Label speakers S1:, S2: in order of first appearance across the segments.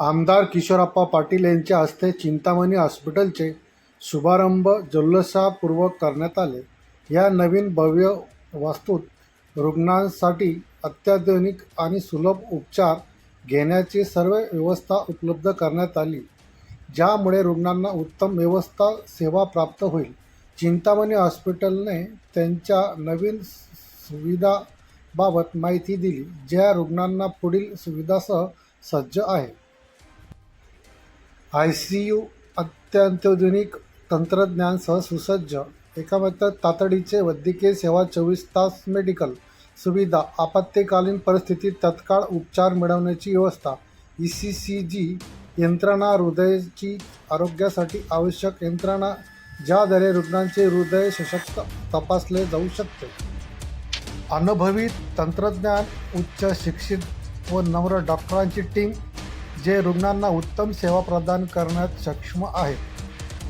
S1: आमदार किशोरप्पा पाटील यांच्या हस्ते चिंतामणी हॉस्पिटलचे शुभारंभ जल्लोषापूर्वक करण्यात आले. या नवीन भव्य वास्तूत रुग्णांसाठी अत्याधुनिक आणि सुलभ उपचार घेण्याची सर्व व्यवस्था उपलब्ध करण्यात आली ज्यामुळे रुग्णांना उत्तम व्यवस्था सेवा प्राप्त होईल. चिंतामणी हॉस्पिटलने त्यांच्या नवीन सुविधाबाबत माहिती दिली ज्या रुग्णांना पुढील सुविधासह सज्ज आहे. आय सी यू अत्याधुनिक तंत्रज्ञानसह सुसज्ज एकामात्र तातडीचे वैद्यकीय सेवा चोवीस तास मेडिकल सुविधा आपत्कालीन परिस्थितीत तत्काळ उपचार मिळवण्याची व्यवस्था ई सी सी जी यंत्रणा हृदयाची आरोग्यासाठी आवश्यक यंत्रणा ज्याद्वारे रुग्णांचे हृदय सशक्त तपासले जाऊ शकते. अनुभवी तंत्रज्ञान उच्च शिक्षित व नम्र डॉक्टरांची टीम जे रुग्णांना उत्तम सेवा प्रदान करण्यात सक्षम आहेत.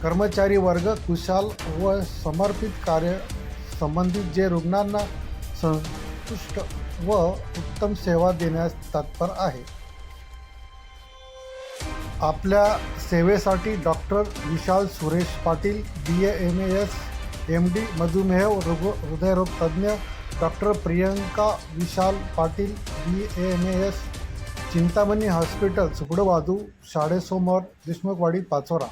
S1: कर्मचारी वर्ग कुशाल व समर्पित कार्य संबंधित जे रुग्णांना संतुष्ट व उत्तम सेवा देण्यास तत्पर आहे. आपल्या सेवेसाठी doctor Vishal Suresh Patil B M S M D मधुमेह रुग हृदयरोग तज्ज्ञ doctor Priyanka Vishal Patil B M S Chintamani hospital सुपडवादू शाळेसमोर देशमुखवाडी पाचोरा.